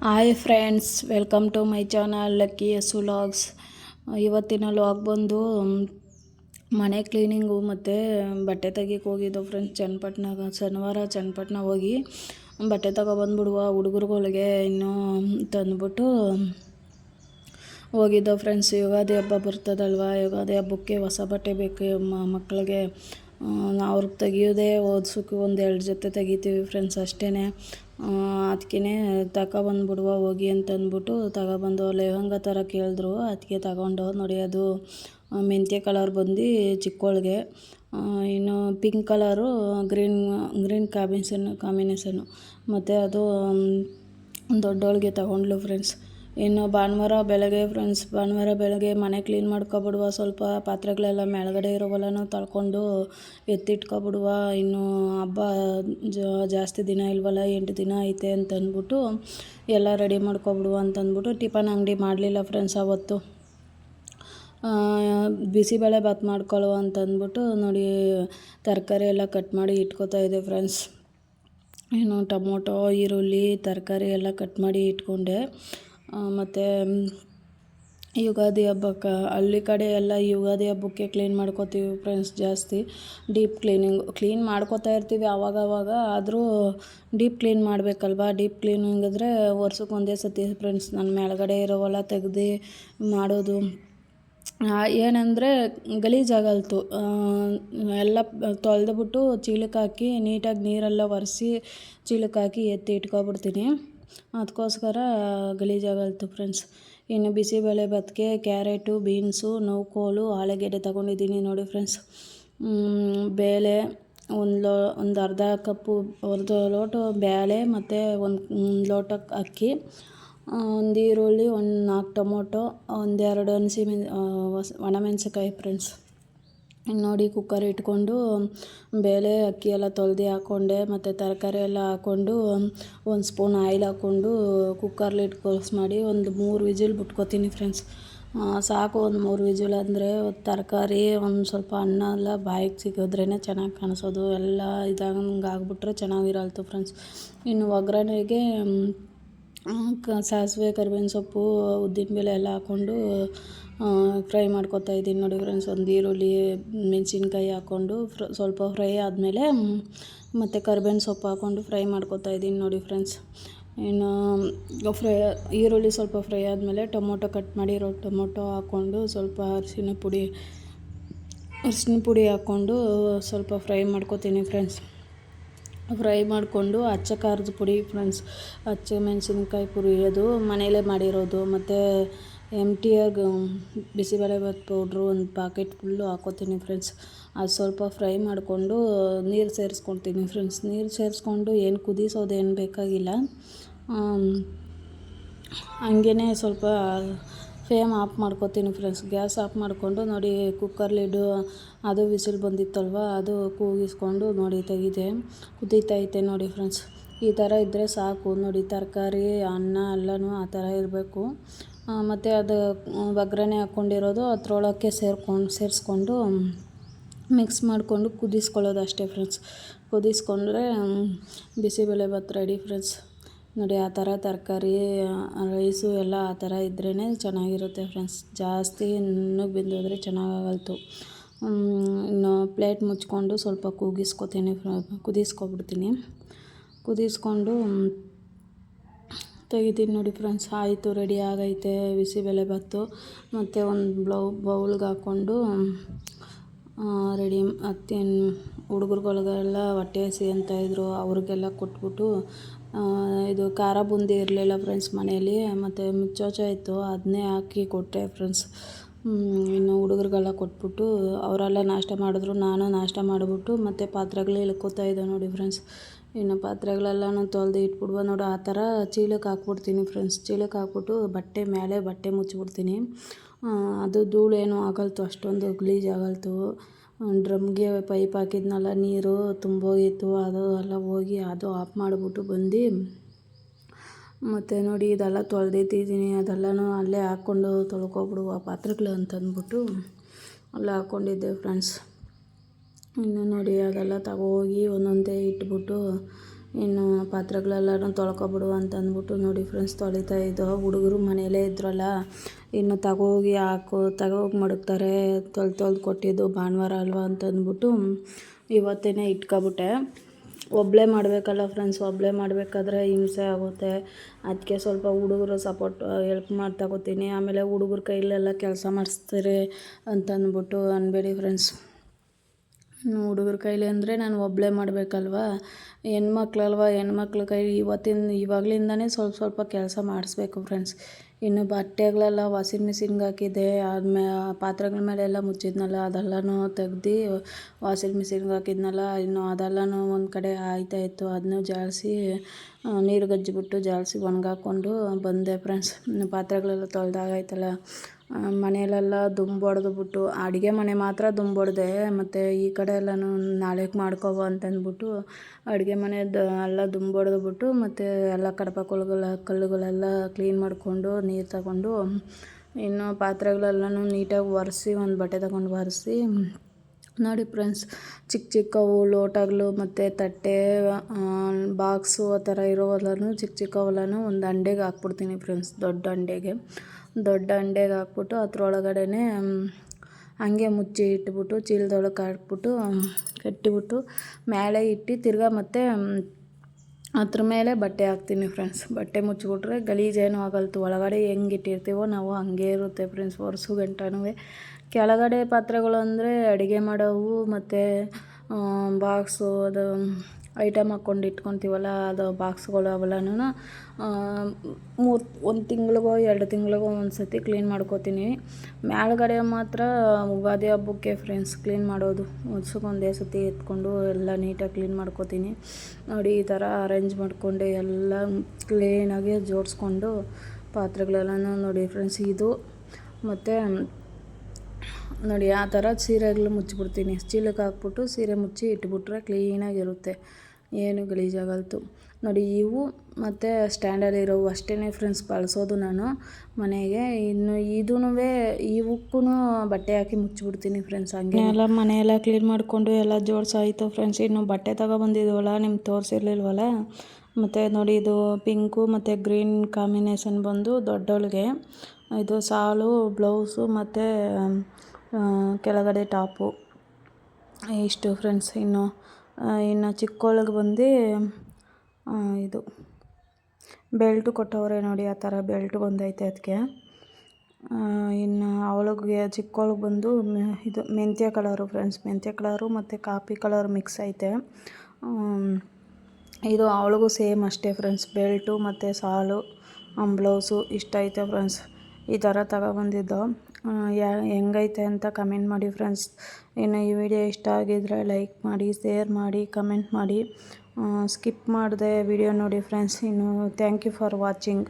Hi friends welcome to my channel Lucky S vlogs ಇವತ್ತಿನ log ಬಂದು ಮನೆ cleaning ಮತ್ತು ಬಟ್ಟೆ ತೆಗಿಯಕ್ಕೆ ಹೋಗಿದ್ದೋ ಫ್ರೆಂಡ್ಸ್ ಚನ್ನಪಟ್ಟಣ ಶನಿವಾರ ಚನ್ನಪಟ್ಟಣ ಹೋಗಿ ಬಟ್ಟೆ ತಗೊಬಂದ್ಬಿಡುವ ಹುಡುಗರುಗಳಿಗೆ ಇನ್ನೂ ತಂದ್ಬಿಟ್ಟು ಹೋಗಿದ್ದೋ ಫ್ರೆಂಡ್ಸ್ ಯುಗಾದಿ ಹಬ್ಬ ಬರ್ತದಲ್ವ? ಯುಗಾದಿ ಹಬ್ಬಕ್ಕೆ ಹೊಸ ಬಟ್ಟೆ ಬೇಕು. ಮಕ್ಕಳಿಗೆ ಅವ್ರಿಗೆ ತೆಗಿಯೋದೇ ಓದ್ಸೋಕೆ ಒಂದು ಎರಡು ಜೊತೆ ತೆಗಿತೀವಿ ಫ್ರೆಂಡ್ಸ್ ಅಷ್ಟೇ ಅದಕ್ಕೆ ತಗೊಬಂದ್ಬಿಡುವ, ಹೋಗಿ ಅಂತ ಅಂದ್ಬಿಟ್ಟು ತಗೊಬಂದು ಲೆಹಂಗ ಥರ ಕೇಳಿದ್ರು. ಅದಕ್ಕೆ ತಗೊಂಡು ನೋಡಿ ಅದು ಮೆಂತ್ಯ ಕಲರ್ ಬಂದು ಚಿಕ್ಕವಳಿಗೆ ಇನ್ನು pink colour, green green combination, combination. ಮತ್ತು ಅದು ದೊಡ್ಡೋಳಿಗೆ ತಗೊಂಡ್ಲು ಫ್ರೆಂಡ್ಸ್ ಇನ್ನು ಭಾನುವಾರ ಬೆಳಗ್ಗೆ ಫ್ರೆಂಡ್ಸ್ ಭಾನುವಾರ ಬೆಳಗ್ಗೆ ಮನೆ ಕ್ಲೀನ್ ಮಾಡ್ಕೊಬಿಡುವ, ಸ್ವಲ್ಪ ಪಾತ್ರೆಗಳೆಲ್ಲ ಮೇಲ್ಗಡೆ ಇರೋವೆಲ್ಲನೂ ತಳ್ಕೊಂಡು ಎತ್ತಿಟ್ಕೊಬಿಡುವ. ಇನ್ನು ಹಬ್ಬ ಜಾಸ್ತಿ ದಿನ ಇಲ್ವಲ್ಲ, ಎಂಟು ದಿನ ಐತೆ ಅಂತ ಅಂದ್ಬಿಟ್ಟು ಎಲ್ಲ ರೆಡಿ ಮಾಡ್ಕೊಬಿಡುವ ಅಂತ ಅಂದ್ಬಿಟ್ಟು ಟಿಫನ್ ಅಂಗಡಿ ಮಾಡಲಿಲ್ಲ ಫ್ರೆಂಡ್ಸ್ ಅವತ್ತು. ಬಿಸಿಬೇಳೆ ಭಾತ್ ಮಾಡ್ಕೊಳ್ಳುವ ಅಂತ ಅಂದ್ಬಿಟ್ಟು ನೋಡಿ ತರಕಾರಿ ಎಲ್ಲ ಕಟ್ ಮಾಡಿ ಇಟ್ಕೋತಾ ಇದೆ ಫ್ರೆಂಡ್ಸ್ ಏನು ಟೊಮೊಟೊ, ಈರುಳ್ಳಿ, ತರಕಾರಿ ಎಲ್ಲ ಕಟ್ ಮಾಡಿ ಇಟ್ಕೊಂಡೆ. ಮತ್ತು ಯುಗಾದಿ ಹಬ್ಬಕ್ಕೆ ಹಳ್ಳಿ ಕಡೆ ಎಲ್ಲ ಯುಗಾದಿ ಹಬ್ಬಕ್ಕೆ ಕ್ಲೀನ್ ಮಾಡ್ಕೋತೀವಿ ಫ್ರೆಂಡ್ಸ್ ಜಾಸ್ತಿ. ಡೀಪ್ ಕ್ಲೀನಿಂಗ್ ಕ್ಲೀನ್ ಮಾಡ್ಕೋತಾ ಇರ್ತೀವಿ ಆವಾಗ ಆವಾಗ ಆದರೂ ಡೀಪ್ ಕ್ಲೀನ್ ಮಾಡಬೇಕಲ್ವ? ಡೀಪ್ ಕ್ಲೀನಿಂಗ್ ಅಂದರೆ ವರ್ಷಕ್ಕೆ ಒಂದೇ ಸತಿ ಫ್ರೆಂಡ್ಸ್ ನನ್ನ ಮೇಲ್ಗಡೆ ಇರೋವೆಲ್ಲ ತೆಗ್ದು ಮಾಡೋದು. ಏನಂದರೆ ಗಲೀಜಾಗಲ್ತು ಎಲ್ಲ ತೊಳೆದ್ಬಿಟ್ಟು ಚೀಲಕ್ಕೆ ಹಾಕಿ ನೀಟಾಗಿ ನೀರೆಲ್ಲ ಒರೆಸಿ ಚೀಲಕ್ಕೆ ಹಾಕಿ ಎತ್ತಿ ಇಟ್ಕೊಬಿಡ್ತೀನಿ. ಅದಕ್ಕೋಸ್ಕರ ಗಲೀಜಾಗಲ್ತು ಫ್ರೆಂಡ್ಸ್ ಇನ್ನು ಬಿಸಿಬೇಳೆ ಬತ್ತಿಗೆ ಕ್ಯಾರೆಟು, ಬೀನ್ಸು, ನೌಕೋಲು, ಆಲೂಗೆಡ್ಡೆ ತಗೊಂಡಿದ್ದೀನಿ ನೋಡಿ ಫ್ರೆಂಡ್ಸ್ ಬೇಳೆ ಒಂದು ಲೋ, ಒಂದು ಅರ್ಧ ಕಪ್ಪು, ಒಂದು ಲೋಟ ಬೇಳೆ ಮತ್ತು ಒಂದು ಲೋಟ ಅಕ್ಕಿ ಒಂದು ಈರುಳ್ಳಿ, ಒಂದು ನಾಲ್ಕು ಟೊಮೊಟೊ ಒಂದೆರಡು ಹಸಿ, ಒಣ ಒಣಮೆಣ್ಸಿನ್ಕಾಯಿ ಫ್ರೆಂಡ್ಸ್ ನೋಡಿ ಕುಕ್ಕರ್ ಇಟ್ಕೊಂಡು, ಬೇಳೆ, ಅಕ್ಕಿ ಎಲ್ಲ ತೊಳ್ದು ಹಾಕ್ಕೊಂಡೆ ಮತ್ತು ತರಕಾರಿ ಎಲ್ಲ ಹಾಕ್ಕೊಂಡು ಒಂದು ಸ್ಪೂನ್ ಆಯಿಲ್ ಹಾಕ್ಕೊಂಡು ಕುಕ್ಕರ್ಲಿ ಇಟ್ಟು ಕ್ಲೋಸ್ ಮಾಡಿ ಒಂದು ಮೂರು ವಿಜಿಲ್ ಬಿಟ್ಕೊತೀನಿ ಫ್ರೆಂಡ್ಸ್ ಸಾಕು ಒಂದು ಮೂರು ವಿಜಿಲ್ ಅಂದರೆ ತರಕಾರಿ, ಒಂದು ಸ್ವಲ್ಪ ಅನ್ನ ಎಲ್ಲ ಬಾಯಿಗೆ ಸಿಕ್ಕಿದ್ರೇ ಚೆನ್ನಾಗಿ ಕಾಣಿಸೋದು. ಎಲ್ಲ ಇದಾಗಂಗೆ ಆಗ್ಬಿಟ್ರೆ ಚೆನ್ನಾಗಿರಲ್ತು ಫ್ರೆಂಡ್ಸ್ ಇನ್ನು ಒಗ್ಗರಣೆಗೆ ಸಾಸಿವೆ, ಕರಿಬೇವಿನ ಸೊಪ್ಪು ಉದ್ದಿನ ಬೇಳೆ ಎಲ್ಲ ಹಾಕ್ಕೊಂಡು ಫ್ರೈ ಮಾಡ್ಕೊತಾ ಇದ್ದೀನಿ ನೋಡಿ ಫ್ರೆಂಡ್ಸ್ ಒಂದು ಈರುಳ್ಳಿ, ಮೆಣಸಿನ್ಕಾಯಿ ಹಾಕ್ಕೊಂಡು ಫ್ರ, ಸ್ವಲ್ಪ ಫ್ರೈ ಆದಮೇಲೆ ಮತ್ತು ಕರ್ಬೇವಿನ ಸೊಪ್ಪು ಹಾಕ್ಕೊಂಡು ಫ್ರೈ ಮಾಡ್ಕೊತಾ ಇದ್ದೀನಿ ನೋಡಿ ಫ್ರೆಂಡ್ಸ್ ಇನ್ನು ಫ್ರೈ, ಈರುಳ್ಳಿ ಸ್ವಲ್ಪ ಫ್ರೈ ಆದಮೇಲೆ ಟೊಮೊಟೊ ಕಟ್ ಮಾಡಿರೋ ಟೊಮೊಟೊ ಹಾಕ್ಕೊಂಡು ಸ್ವಲ್ಪ ಅರಿಶಿನ ಪುಡಿ ಅರಿಶಿನ ಪುಡಿ ಹಾಕ್ಕೊಂಡು ಸ್ವಲ್ಪ ಫ್ರೈ ಮಾಡ್ಕೊತೀನಿ ಫ್ರೆಂಡ್ಸ್ ಫ್ರೈ ಮಾಡಿಕೊಂಡು ಅಚ್ಚ ಖಾರದ ಪುಡಿ ಫ್ರೆಂಡ್ಸ್ ಅಚ್ಚ ಮೆಣಸಿನ್ಕಾಯಿ ಪುಡಿ, ಅದು ಮನೆಯಲ್ಲೇ ಮಾಡಿರೋದು. ಮತ್ತು ಆರ್ ಬಿಸಿಬೇಳೆಭಾತ್ ಪೌಡ್ರು ಒಂದು ಪಾಕೆಟ್ ಫುಲ್ಲು ಹಾಕೋತೀನಿ ಫ್ರೆಂಡ್ಸ್ ಅದು ಸ್ವಲ್ಪ ಫ್ರೈ ಮಾಡಿಕೊಂಡು ನೀರು ಸೇರಿಸ್ಕೊಳ್ತೀನಿ ಫ್ರೆಂಡ್ಸ್ ನೀರು ಸೇರಿಸ್ಕೊಂಡು ಏನು ಕುದಿಸೋದೇನು ಬೇಕಾಗಿಲ್ಲ. ಹಂಗೇ ಸ್ವಲ್ಪ ಫ್ಲೇಮ್ ಆಫ್ ಮಾಡ್ಕೋತೀನಿ ಫ್ರೆಂಡ್ಸ್ ಗ್ಯಾಸ್ ಆಫ್ ಮಾಡಿಕೊಂಡು ನೋಡಿ ಕುಕ್ಕರ್ ಲಿಡ್ಡು ಅದು ವಿಸಿಲ್ ಬಂದಿತ್ತಲ್ವ, ಅದು ಕೂಗಿಸ್ಕೊಂಡು ನೋಡಿ ತೆಗಿದೆ ಕುದೀತೈತೆ ನೋಡಿ ಫ್ರೆಂಡ್ಸ್ ಈ ಥರ ಇದ್ದರೆ ಸಾಕು. ನೋಡಿ ತರಕಾರಿ, ಅನ್ನ ಎಲ್ಲನೂ ಆ ಥರ ಇರಬೇಕು. ಮತ್ತು ಅದು ಒಗ್ಗರಣೆ ಹಾಕ್ಕೊಂಡಿರೋದು ಅದ್ರೊಳಕ್ಕೆ ಸೇರ್ಕೊಂಡು, ಸೇರಿಸ್ಕೊಂಡು ಮಿಕ್ಸ್ ಮಾಡಿಕೊಂಡು ಕುದಿಸ್ಕೊಳ್ಳೋದು ಅಷ್ಟೇ ಫ್ರೆಂಡ್ಸ್ ಕುದಿಸ್ಕೊಂಡ್ರೆ ಬಿಸಿಬೇಳೆ ಭಾತ್ ರೆಡಿ ಫ್ರೆಂಡ್ಸ್ ನೋಡಿ, ಆ ಥರ ತರಕಾರಿ ರೈಸು ಎಲ್ಲ ಆ ಥರ ಇದ್ರೇ ಚೆನ್ನಾಗಿರುತ್ತೆ ಫ್ರೆಂಡ್ಸ್ ಜಾಸ್ತಿ ನುಣ್ಣಗೆ ಬೆಂದೋದ್ರೆ ಚೆನ್ನಾಗಾಗಲ್ತು. ಇನ್ನು ಪ್ಲೇಟ್ ಮುಚ್ಕೊಂಡು ಸ್ವಲ್ಪ ಕೂಗಿಸ್ಕೊತೀನಿ, ಕುದಿಸ್ಕೊಬಿಡ್ತೀನಿ. ಕುದಿಸ್ಕೊಂಡು ತೆಗಿತೀನಿ ನೋಡಿ ಫ್ರೆಂಡ್ಸ್. ಆಯಿತು ರೆಡಿ ಆಗೈತೆ. ಬಿಸಿಬೇಳೆ ಭಾತು ಮತ್ತು ಒಂದು ಬ್ಲೌ ಬೌಲ್ಗೆ ಹಾಕ್ಕೊಂಡು ರೆಡಿ ಅತ್ತೇನು ಹುಡುಗರುಗಳಿಗೆಲ್ಲ ಹೊಟ್ಟೆ ಹಸಿ ಅಂತ ಇದ್ದರು ಅವ್ರಿಗೆಲ್ಲ ಕೊಟ್ಬಿಟ್ಟು ಇದು ಖಾರ ಬೂಂದಿ ಇರಲಿಲ್ಲ ಫ್ರೆಂಡ್ಸ್ ಮನೆಯಲ್ಲಿ. ಮತ್ತು ಮುಚ್ಚೋಚ ಇತ್ತು ಅದನ್ನೇ ಹಾಕಿ ಕೊಟ್ಟೆ ಫ್ರೆಂಡ್ಸ್. ಇನ್ನು ಹುಡುಗರಿಗೆಲ್ಲ ಕೊಟ್ಬಿಟ್ಟು ಅವರೆಲ್ಲ ನಾಷ್ಟ ಮಾಡಿದ್ರು, ನಾನು ನಾಷ್ಟ ಮಾಡಿಬಿಟ್ಟು ಮತ್ತು ಪಾತ್ರೆಗಳು ಇಳ್ಕೊತಾ ಇದ್ದೆ ನೋಡಿ ಫ್ರೆಂಡ್ಸ್ ಇನ್ನು ಪಾತ್ರೆಗಳೆಲ್ಲನೂ ತೊಳೆದು ಇಟ್ಬಿಡುವ ನೋಡಿ, ಆ ಥರ ಚೀಲಕ್ಕೆ ಹಾಕ್ಬಿಡ್ತೀನಿ ಫ್ರೆಂಡ್ಸ್ ಚೀಲಕ್ಕೆ ಹಾಕ್ಬಿಟ್ಟು ಬಟ್ಟೆ ಮೇಲೆ ಬಟ್ಟೆ ಮುಚ್ಚಿಬಿಡ್ತೀನಿ. ಅದು ಧೂಳೇನು ಆಗಲ್ತು, ಅಷ್ಟೊಂದು ಗಲೀಜು ಆಗಲ್ತು. ಡ್ರಮ್ಗೆ ಪೈಪ್ ಹಾಕಿದ್ನಲ್ಲ, ನೀರು ತುಂಬೋಗಿತ್ತು, ಅದು ಎಲ್ಲ ಹೋಗಿ ಅದು ಆಫ್ ಮಾಡಿಬಿಟ್ಟು ಬಂದು ಮತ್ತು ನೋಡಿ ಇದೆಲ್ಲ ತೊಳೆದಿಟ್ಟಿದ್ದೀನಿ ಅದೆಲ್ಲನೂ ಅಲ್ಲೇ ಹಾಕ್ಕೊಂಡು ತೊಳ್ಕೊಬಿಡುವ ಪಾತ್ರೆಗಳು ಅಂತಂದ್ಬಿಟ್ಟು ಅಲ್ಲೇ ಹಾಕ್ಕೊಂಡಿದ್ದೆ ಫ್ರೆಂಡ್ಸ್ ಇನ್ನು ನೋಡಿ ಅದೆಲ್ಲ ತಗೋಗಿ ಒಂದೊಂದೇ ಇಟ್ಬಿಟ್ಟು ಇನ್ನು ಪಾತ್ರೆಗಳೆಲ್ಲನೂ ತೊಳ್ಕೊಬಿಡು ಅಂತ ಅಂದ್ಬಿಟ್ಟು ನೋಡಿ ಫ್ರೆಂಡ್ಸ್ ತೊಳಿತಾ ಇದ್ದೋ ಹುಡುಗರು ಮನೆಯಲ್ಲೇ ಇದ್ರಲ್ಲ, ಇನ್ನು ತಗೋಗಿ ಹಾಕು, ತಗೋಗಿ ಮಡಗ್ತಾರೆ, ತೊಳ್ದು ತೊಳ್ದು ಕೊಟ್ಟಿದ್ದು ಭಾನುವಾರ ಅಲ್ವಾ ಅಂತ ಅಂದ್ಬಿಟ್ಟು ಇವತ್ತೇ ಇಟ್ಕೊಬಿಟ್ಟೆ. ಒಬ್ಬಳೇ ಮಾಡಬೇಕಲ್ಲ ಫ್ರೆಂಡ್ಸ್ ಒಬ್ಬಳೇ ಮಾಡಬೇಕಾದ್ರೆ ಹಿಂಸೆ ಆಗುತ್ತೆ. ಅದಕ್ಕೆ ಸ್ವಲ್ಪ ಹುಡುಗರು ಸಪೋರ್ಟ್ ಹೆಲ್ಪ್ ಮಾಡಿ ತಗೋತೀನಿ ಆಮೇಲೆ ಹುಡುಗರ ಕೈಲೆಲ್ಲ ಕೆಲಸ ಮಾಡಿಸ್ತೀರಿ ಅಂತಂದ್ಬಿಟ್ಟು ಅನ್ಬೇಡಿ ಫ್ರೆಂಡ್ಸ್ ಹುಡುಗರ ಕೈಲಿ ಅಂದರೆ ನಾನು ಒಬ್ಬಳೇ ಮಾಡಬೇಕಲ್ವಾ? ಹೆಣ್ಮಕ್ಳಲ್ವ? ಹೆಣ್ಮಕ್ಳ ಕೈ ಇವತ್ತಿನ, ಇವಾಗಲಿಂದನೇ ಸ್ವಲ್ಪ ಸ್ವಲ್ಪ ಕೆಲಸ ಮಾಡಿಸ್ಬೇಕು ಫ್ರೆಂಡ್ಸ್ ಇನ್ನು ಬಟ್ಟೆಗಳೆಲ್ಲ ವಾಷಿಂಗ್ ಮಿಷಿನ್ಗೆ ಹಾಕಿದ್ದೆ. ಆದ್ಮೇ ಪಾತ್ರೆಗಳ ಮೇಲೆಲ್ಲ ಮುಚ್ಚಿದ್ನಲ್ಲ, ಅದೆಲ್ಲನೂ ತೆಗ್ದು ವಾಷಿಂಗ್ ಮಿಷಿನ್ಗೆ ಹಾಕಿದ್ನಲ್ಲ. ಇನ್ನು ಅದೆಲ್ಲನೂ ಒಂದು ಕಡೆ ಆಯ್ತಾಯಿತ್ತು ಅದನ್ನೂ ಜಾಲಿಸಿ ನೀರು ಗಜ್ಜಿಬಿಟ್ಟು ಜಾಲಿಸಿ ಒಣಗಾಕ್ಕೊಂಡು ಬಂದೆ ಫ್ರೆಂಡ್ಸ್. ಪಾತ್ರೆಗಳೆಲ್ಲ ತೊಳೆದಾಗಾಯ್ತಲ್ಲ. ಮನೆಯಲ್ಲೆಲ್ಲ ದುಂಬು ಬಿಟ್ಟು ಅಡುಗೆ ಮನೆ ಮಾತ್ರ ದುಂಬು ಹೊಡೆದೆ ಮತ್ತು ಈ ಕಡೆ ಎಲ್ಲನೂ ನಾಳೆಗೆ ಮಾಡ್ಕೊಬೋ ಅಂತಂದ್ಬಿಟ್ಟು, ಅಡುಗೆ ಮನೆದು ಎಲ್ಲ ದುಂಬು ಬಿಟ್ಟು ಮತ್ತು ಎಲ್ಲ ಕಡಪ ಕಲ್ಲುಗಳೆಲ್ಲ ಕ್ಲೀನ್ ಮಾಡಿಕೊಂಡು ನೀರು ತಗೊಂಡು ಇನ್ನು ಪಾತ್ರೆಗಳೆಲ್ಲನೂ ನೀಟಾಗಿ ಒರೆಸಿ ಒಂದು ಬಟ್ಟೆ ತಗೊಂಡು ಒರೆಸಿ. ನೋಡಿ ಫ್ರೆಂಡ್ಸ್, ಚಿಕ್ಕ ಚಿಕ್ಕವು ಲೋಟಗಳು ಮತ್ತು ತಟ್ಟೆ ಬಾಕ್ಸು ಆ ಥರ ಇರೋವೆಲ್ಲನೂ ಚಿಕ್ಕ ಚಿಕ್ಕವೆಲ್ಲನೂ ಒಂದು ಅಂಡೆಗೆ ಹಾಕ್ಬಿಡ್ತೀನಿ ಫ್ರೆಂಡ್ಸ್, ದೊಡ್ಡ ಅಂಡೆಗೆ ದೊಡ್ಡ ಅಂಡೆಗೆ ಹಾಕ್ಬಿಟ್ಟು ಅದ್ರೊಳಗಡೆನೇ ಹಂಗೆ ಮುಚ್ಚಿ ಇಟ್ಬಿಟ್ಟು ಚೀಲದೊಳಗೆ ಹಾಕ್ಬಿಟ್ಟು ಕಟ್ಟಿಬಿಟ್ಟು ಮೇಲೆ ಇಟ್ಟು ತಿರ್ಗಾ ಮತ್ತೆ ಅದ್ರ ಮೇಲೆ ಬಟ್ಟೆ ಹಾಕ್ತೀನಿ ಫ್ರೆಂಡ್ಸ್ ಬಟ್ಟೆ ಮುಚ್ಚಿಬಿಟ್ರೆ ಗಲೀಜೇನು ಆಗಲ್ತು. ಒಳಗಡೆ ಹೆಂಗೆ ಇಟ್ಟಿರ್ತೀವೋ ನಾವು ಹಂಗೆ ಇರುತ್ತೆ ಫ್ರೆಂಡ್ಸ್ ವರ್ಷ ಗಂಟನೂ ಕೆಳಗಡೆ ಪಾತ್ರೆಗಳು ಅಂದರೆ ಅಡುಗೆ ಮಾಡೋವು ಮತ್ತು ಬಾಕ್ಸು ಅದು ಐಟಮ್ ಹಾಕ್ಕೊಂಡು ಇಟ್ಕೊತೀವಲ್ಲ, ಅದು ಬಾಕ್ಸ್ಗಳು ಅವೆಲ್ಲನೂ ಮೂರು, ಒಂದು ತಿಂಗಳಿಗೋ, ಎರಡು ತಿಂಗಳಿಗೋ ಒಂದು ಸತಿ ಕ್ಲೀನ್ ಮಾಡ್ಕೊತೀನಿ. ಮೇಲ್ಗಡೆ ಮಾತ್ರ ಯುಗಾದಿ ಹಬ್ಬಕ್ಕೆ ಫ್ರೆಂಡ್ಸ್ ಕ್ಲೀನ್ ಮಾಡೋದು. ವರ್ಷಕ್ಕೊಂದೇ ಸತಿ ಎತ್ಕೊಂಡು ಎಲ್ಲ ನೀಟಾಗಿ ಕ್ಲೀನ್ ಮಾಡ್ಕೋತೀನಿ. ನೋಡಿ, ಈ ಥರ ಅರೇಂಜ್ ಮಾಡಿಕೊಂಡು ಎಲ್ಲ ಕ್ಲೀನಾಗಿ ಜೋಡಿಸ್ಕೊಂಡು ಪಾತ್ರೆಗಳೆಲ್ಲನೂ ನೋಡಿ ಫ್ರೆಂಡ್ಸ್ ಇದು ಮತ್ತು ನೋಡಿ, ಆ ಥರ ಸೀರೆಗಳು ಮುಚ್ಚಿಬಿಡ್ತೀನಿ. ಚೀಲಕ್ಕೆ ಹಾಕ್ಬಿಟ್ಟು ಸೀರೆ ಮುಚ್ಚಿ ಇಟ್ಬಿಟ್ರೆ ಕ್ಲೀನಾಗಿರುತ್ತೆ. ಏನು ಗಲೀಜಾಗಲ್ತು. ನೋಡಿ, ಇವು ಮತ್ತು ಸ್ಟ್ಯಾಂಡಲ್ಲಿರೋವು ಅಷ್ಟೇ ಫ್ರೆಂಡ್ಸ್ ಬಳಸೋದು ನಾನು ಮನೆಗೆ. ಇನ್ನು ಇದೂ ಇವಕ್ಕೂ ಬಟ್ಟೆ ಹಾಕಿ ಮುಚ್ಚಿಬಿಡ್ತೀನಿ ಫ್ರೆಂಡ್ಸ್ ಹಂಗೆ ಎಲ್ಲ ಮನೆಯೆಲ್ಲ ಕ್ಲೀನ್ ಮಾಡಿಕೊಂಡು ಎಲ್ಲ ಜೋಡಿಸಾಯಿತು ಫ್ರೆಂಡ್ಸ್ ಇನ್ನು ಬಟ್ಟೆ ತಗೊಬಂದಿದ್ವಲ್ಲ ನಿಮ್ಗೆ ತೋರಿಸಿರ್ಲಿಲ್ವಲ್ಲ? ಮತ್ತು ನೋಡಿ ಇದು ಪಿಂಕು ಮತ್ತು ಗ್ರೀನ್ ಕಾಂಬಿನೇಷನ್ ಬಂದು ದೊಡ್ಡವಳಿಗೆ ಇದು ಸಾಲು, ಬ್ಲೌಸು ಮತ್ತು ಕೆಳಗಡೆ ಟಾಪು. ಇಷ್ಟು ಫ್ರೆಂಡ್ಸ್ ಇನ್ನು ಇನ್ನು ಚಿಕ್ಕೊಳಗೆ ಬಂದು ಇದು ಬೆಲ್ಟು ಕೊಟ್ಟವ್ರೆ ನೋಡಿ, ಆ ಥರ ಬೆಲ್ಟು ಬಂದೈತೆ ಅದಕ್ಕೆ. ಇನ್ನು ಅವಳಿಗೆ, ಚಿಕ್ಕೊಳಗೆ ಬಂದು ಇದು ಮೆಂತ್ಯ ಕಲರು ಫ್ರೆಂಡ್ಸ್ ಮೆಂತ್ಯ ಕಲರು ಮತ್ತು ಕಾಪಿ ಕಲರ್ ಮಿಕ್ಸ್ ಐತೆ. ಇದು ಅವಳಿಗೂ ಸೇಮ್ ಅಷ್ಟೇ ಫ್ರೆಂಡ್ಸ್ ಬೆಲ್ಟು ಮತ್ತು ಸಾಲು ಬ್ಲೌಸು ಇಷ್ಟ ಐತೆ ಫ್ರೆಂಡ್ಸ್ ಈ ಥರ ತಗೊಬಂದಿದ್ದು. ಯಾ, ಹೆಂಗೈತೆ ಅಂತ ಕಮೆಂಟ್ ಮಾಡಿ ಫ್ರೆಂಡ್ಸ್ ಇನ್ನು ಈ ವಿಡಿಯೋ ಇಷ್ಟ ಆಗಿದ್ರೆ ಲೈಕ್ ಮಾಡಿ ಶೇರ್ ಮಾಡಿ ಕಮೆಂಟ್ ಮಾಡಿ. ಸ್ಕಿಪ್ ಮಾಡಿದೆ ವಿಡಿಯೋ ನೋಡಿ ಫ್ರೆಂಡ್ಸ್ ಇನ್ನು ಥ್ಯಾಂಕ್ ಯು ಫಾರ್ ವಾಚಿಂಗ್